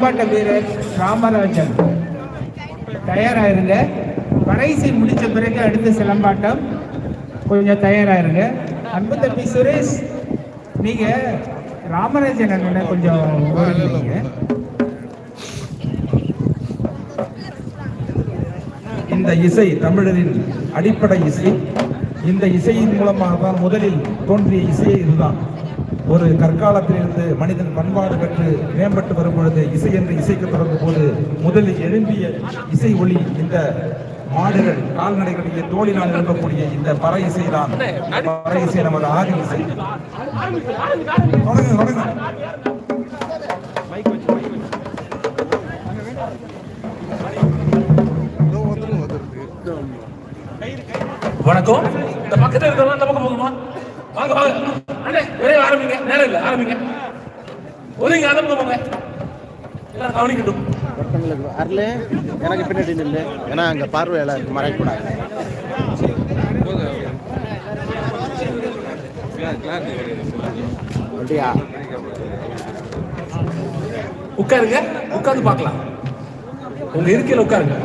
போராட்ட வீரர் ராமராஜன். தயாராயிருங்க. கடைசி முடிச்ச பிறகு அடுத்த சிலம்பாட்டம் கொஞ்சம் தயாராயிருங்க. அன்பு தம்பி சுரேஷ் நீங்க ராமராஜன் அண்ணனை கொஞ்சம் இந்த இசை தமிழரின் அடிப்படை இசை. இந்த இசையின் மூலமாக தான் முதலில் தோன்றிய இசையே இதுதான். ஒரு கற்காலத்திலிருந்து மனிதன் பண்பாடு கற்று மேம்பட்டு வரும் பொழுது இசை என்று இசைக்கு தொடங்கும் போது முதலில் எழும்பிய இசை ஒளி இந்த மாடுகள் கால்நடைகளுடைய தோளினால் எழுப்பக்கூடிய இந்த பற இசை தான் பற இசை நமது ஆதி இசை. தொடங்குங்க, வணக்கம். இந்த பக்கத்தில் இருக்கிறவங்க அந்த பக்கம் போகுமா? வாங்க வாங்க. ஆரம்பிங்க. நேரம் இல்ல ஆரம்பிங்க. ஒதுங்க போங்க. எல்லாரும் கவனிக்கட்டும். ஒருத்தங்களுக்கு வரல. எனக்கு பின்னாடி நில்லு. ஏன்னா அங்கே பார்வையெல்லாம் இருக்கு மறைக்கூடாது அப்படியா? உட்காருங்க. உட்கார்ந்து பார்க்கலாம். உங்க இருக்கையில உட்காருங்க.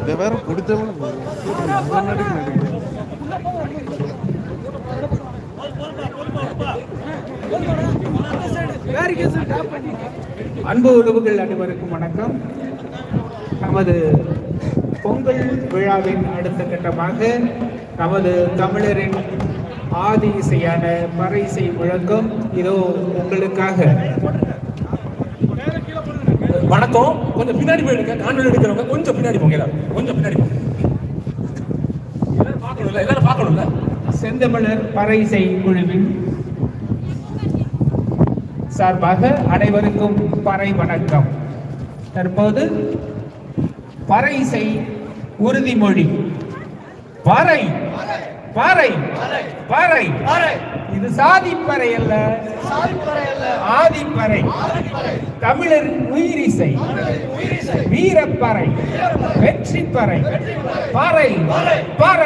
இதை வேற பிடிச்சவங்க. அன்பு உறவுகள் அனைவருக்கும் வணக்கம். நமது பொங்கல் விழாவின் அடுத்த கட்டமாக நமது தமிழரின் ஆதி இசையான பறை இசை முழக்கம் இதோ உங்களுக்காக. வணக்கம். கொஞ்சம் பின்னாடி போயிடுங்க. கான்வென்ட் எடுக்கிறவங்க கொஞ்சம் பின்னாடி போங்க எல்லாரும். கொஞ்சம் பின்னாடி போங்க. எல்லாரும் பார்க்கணும்ல? எல்லாரும் பார்க்கணும்ல? செந்தமிழர் பறைசை குழுவின் சார்பாக அனைவருக்கும் பறை வணக்கம். தற்போது பறை உறுதிமொழி. பறை பறை பறை. இது சாதிப்பறை அல்ல. ஆதிப்பறை தமிழர் உயிரிசை. வீரப்பறை. வெற்றிப்பறை பறை பறை.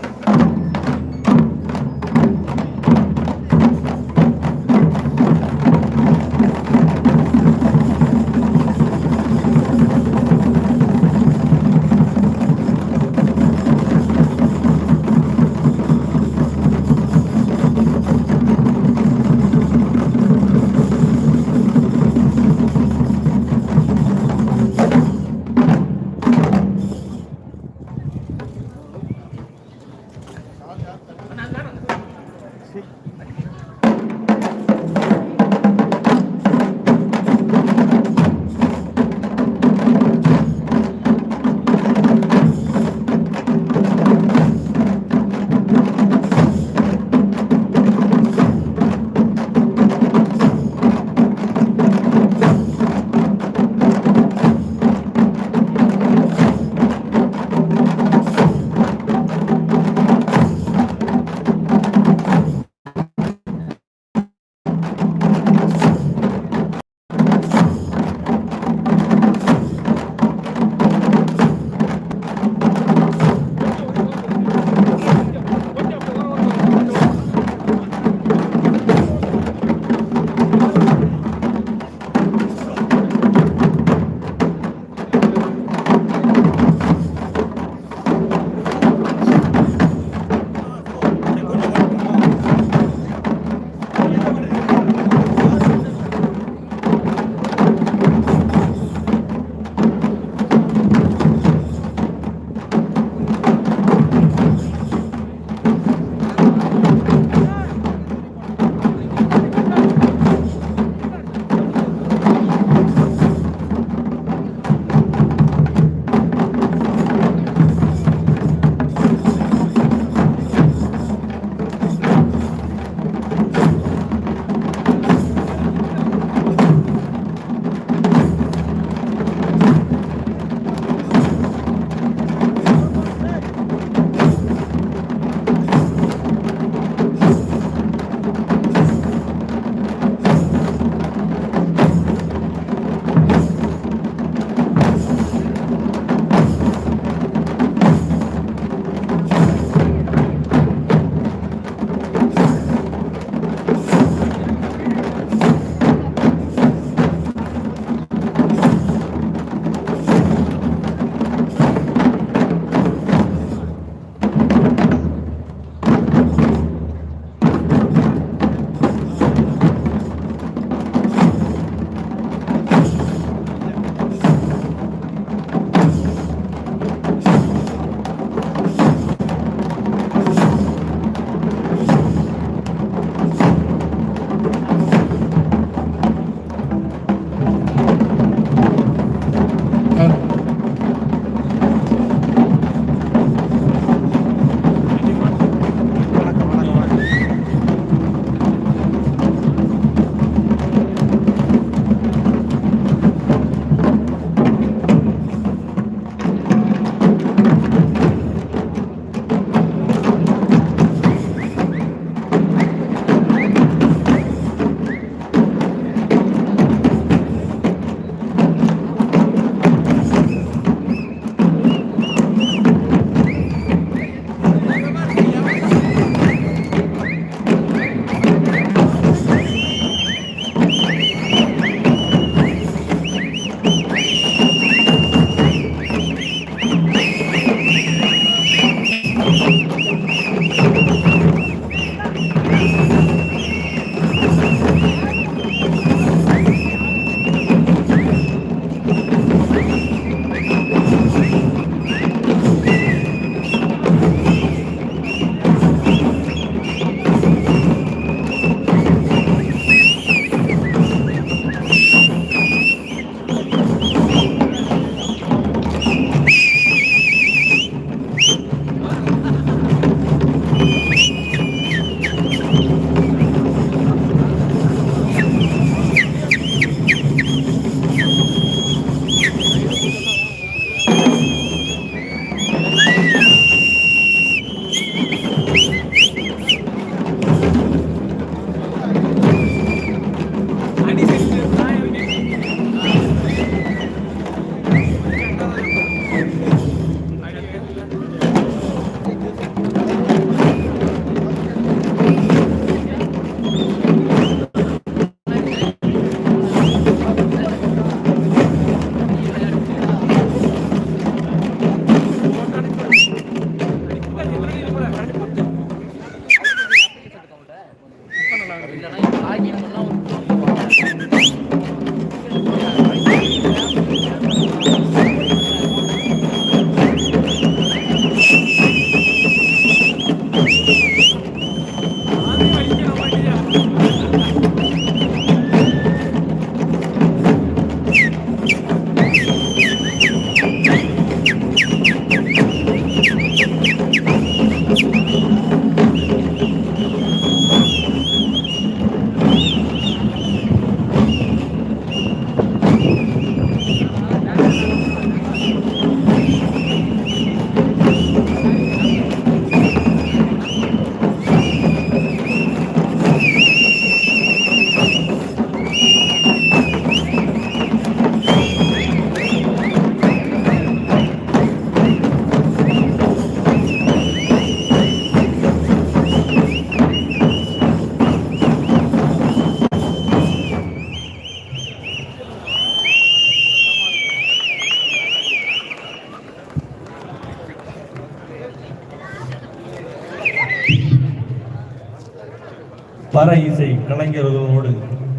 பற இசை கலைஞர்களோடு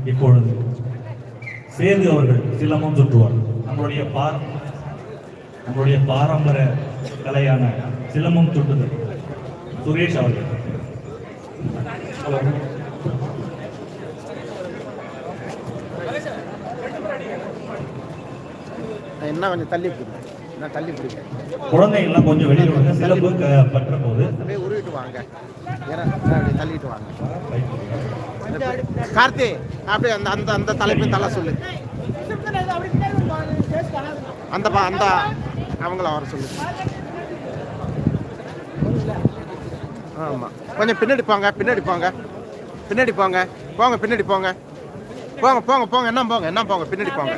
இப்பொழுது சேர்ந்து அவர்கள் சிலம்பம் சுற்றுவார். நம்மளுடைய பார நம்மளுடைய பாரம்பரிய கலையான சிலம்பம் சுட்டுதல். சுரேஷ் அவர்கள். என்ன கொஞ்சம் தள்ளி நான் தள்ளி பிடிக்கிறேன் குழந்தைங்கள்லாம் கொஞ்சம் வெளியில் விடுங்க சிலம்பு பற்ற போது அப்படியே உருவிட்டு வாங்க. ஏன்னா அப்படி தள்ளிட்டு வாங்க. கார்த்தி அப்படியே அந்த அந்த அந்த தலைப்பு தலை சொல்லு. அந்த அந்த அவங்கள வர சொல்லு. ஆமா. கொஞ்சம் பின்னாடி போங்க பின்னாடி போங்க. பின்னாடி போங்க. போங்க பின்னாடி போங்க. போங்க போங்க போங்க. என்ன போங்க என்ன போங்க. பின்னாடி போங்க.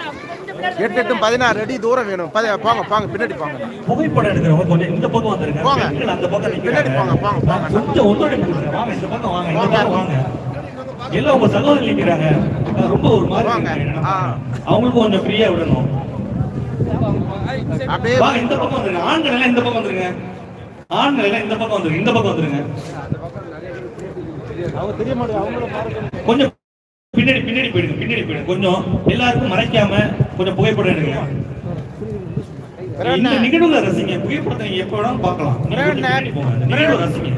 எட்டு எட்டு பதினாறு அடி தூரம் வேணும். போங்க போங்க பின்னாடி போங்க. புகைப்படம் எடுக்கிறவங்க கொஞ்சம் இந்த பக்கம் வந்துருங்க. போங்க. பெண்கள் அந்த பக்கம் பின்னாடி போங்க, போங்க, போங்க. கொஞ்சம் ஒத்துழைப்பு கொடுங்க வாங்க இந்த பக்கம் வாங்க இந்த போங்க. பக்கம் வாங்க. எல்லாம் உங்க சகோதரி நிக்கிறாங்க. ரொம்ப ஒரு மாதிரி வாங்க. அவங்களுக்கும் கொஞ்சம் ஃப்ரீயா விடணும். அப்படியே வாங்க இந்த பக்கம் வந்துருங்க. ஆண்கள் எல்லாம் இந்த பக்கம் வந்துருங்க. ஆண்கள் எல்லாம் இந்த பக்கம் வந்துருங்க. இந்த பக்கம் வந்துருங்க. கொஞ்சம் பின்னாடி பின்னாடி போயிடுங்க பின்னாடி போயிடுங்க. கொஞ்சம் எல்லாருக்கும் மறைக்காம கொஞ்சம் புகைப்படம் எடுங்க. இந்த நிகழ்வுல ரசிங்க. புகைப்படத்தை எப்ப வேணாலும் பார்க்கலாம். ரசிங்க.